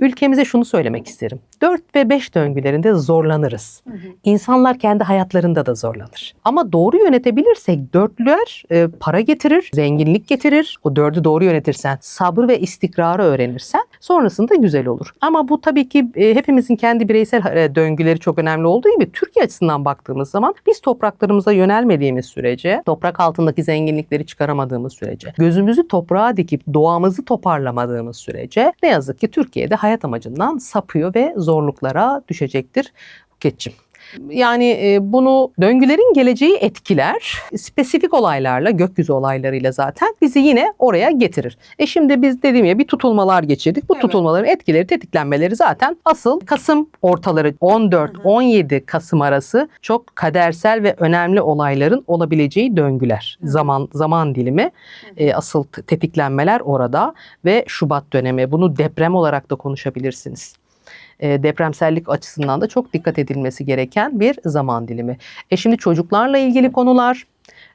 Ülkemize şunu söylemek isterim. 4 ve 5 döngülerinde zorlanırız. İnsanlar kendi hayatlarında da zorlanır. Ama doğru yönetebilirsek dörtlüler e, para getirir, zenginlik getirir. O dördü doğru yönetirsen, sabır ve istikrarı öğrenirsen sonrasında güzel olur. Ama bu tabii ki e, hepimizin kendi bireysel e, döngüleri çok önemli olduğu gibi Türkiye açısından baktığımız zaman biz topraklarımıza yönelmediğimiz sürece, toprak altındaki zenginlikleri çıkaramadığımız sürece, gözümüzü toprağa dikip doğamızı toparlamadığımız sürece ne yazık ki Türkiye'de hayat amacından sapıyor ve zorluklara düşecektir. Buketçim. Yani e, bunu döngülerin geleceği etkiler. Spesifik olaylarla, gökyüzü olaylarıyla zaten bizi yine oraya getirir. E şimdi biz dediğim ya bir tutulmalar geçirdik. Bu Evet. tutulmaların etkileri, tetiklenmeleri zaten asıl Kasım ortaları 14-17 Kasım arası çok kadersel ve önemli olayların olabileceği döngüler. Zaman zaman dilimi e, asıl tetiklenmeler orada ve Şubat dönemi. Bunu deprem olarak da konuşabilirsiniz e, depremsellik açısından da çok dikkat edilmesi gereken bir zaman dilimi. E şimdi çocuklarla ilgili konular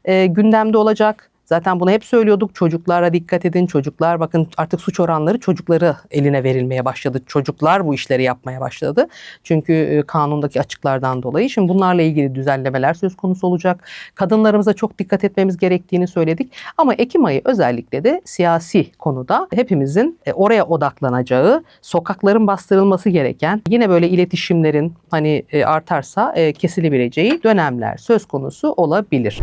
e, gündemde olacak. Zaten bunu hep söylüyorduk. Çocuklara dikkat edin. Çocuklar bakın artık suç oranları çocukları eline verilmeye başladı. Çocuklar bu işleri yapmaya başladı. Çünkü e, kanundaki açıklardan dolayı. Şimdi bunlarla ilgili düzenlemeler söz konusu olacak. Kadınlarımıza çok dikkat etmemiz gerektiğini söyledik. Ama Ekim ayı özellikle de siyasi konuda hepimizin e, oraya odaklanacağı, sokakların bastırılması gereken, yine böyle iletişimlerin hani e, artarsa kesilebileceği dönemler söz konusu olabilir.